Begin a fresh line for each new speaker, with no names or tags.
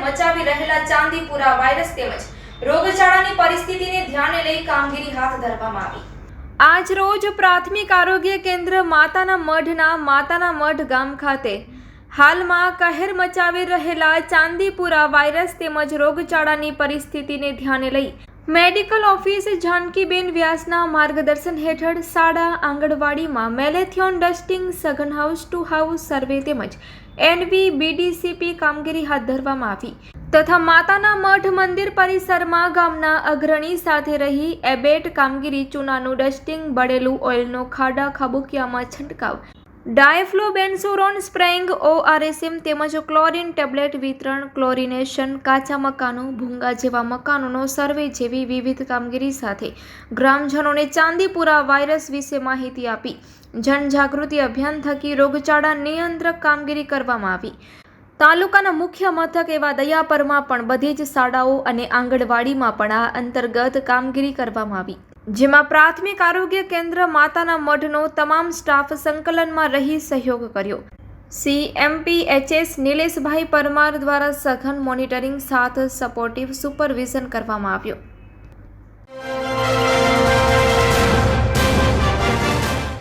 મચાવી રહેલા ચાંદીપુરા વાયરસ તેમજ રોગચાળાની પરિસ્થિતિને ધ્યાને લઈ કામગીરી હાથ ધરવામાં આવી. આજ રોજ પ્રાથમિક આરોગ્ય કેન્દ્ર માતાના મઢના માતાના મઢ ગામ ખાતે હાલમાં કહેર મચાવી રહેલા ચાંદીપુરા વાયરસ તેમજ રોગચાળાની પરિસ્થિતિને ધ્યાને લઈ મેડિકલ ઓફિસ જાનકીબેન વ્યાસના માર્ગદર્શન હેઠળ શાળા આંગણવાડીમાં મેલેથિયોન ડસ્ટિંગ સઘન હાઉસ ટુ હાઉસ સર્વે તેમજ એનવી બીડીસીપી કામગીરી હાથ ધરવામાં આવી તથા માતાના મઠ મંદિર પરિસરમાં ગામના અગ્રણી સાથે રહી એબેટ કામગીરી ચૂનાનું ડસ્ટિંગ, બળેલું ઓઇલનો ખાડા, ખાબુકિયામાં છંટકાવ ડાયફ્લોબેન્સોરોન સ્પ્રેઇંગ, ઓઆરએસએમ તેમજ ક્લોરીન ટેબ્લેટ વિતરણ, ક્લોરિનેશન, કાચા મકાનો, ભૂંગા જેવા મકાનોનો સર્વે જેવી વિવિધ કામગીરી સાથે ગ્રામજનોને ચાંદીપુરા વાયરસ વિશે માહિતી આપી. જનજાગૃતિ અભિયાન થકી રોગચાળા નિયંત્રક કામગીરી કરવામાં આવી. તાલુકાના મુખ્ય મથક એવા દયાપરમાં પણ બધી જ શાળાઓ અને આંગણવાડીમાં પણ આ અંતર્ગત કામગીરી કરવામાં આવી. જેમાં પ્રાથમિક આરોગ્ય કેન્દ્ર માતાના મઢનો તમામ સ્ટાફ સંકલનમાં રહી સહયોગ કર્યો. સી એમપીએચએસ નિલેશભાઈ પરમાર દ્વારા સઘન મોનિટરિંગ સાથ સપોર્ટિવ સુપરવિઝન કરવામાં આવ્યું.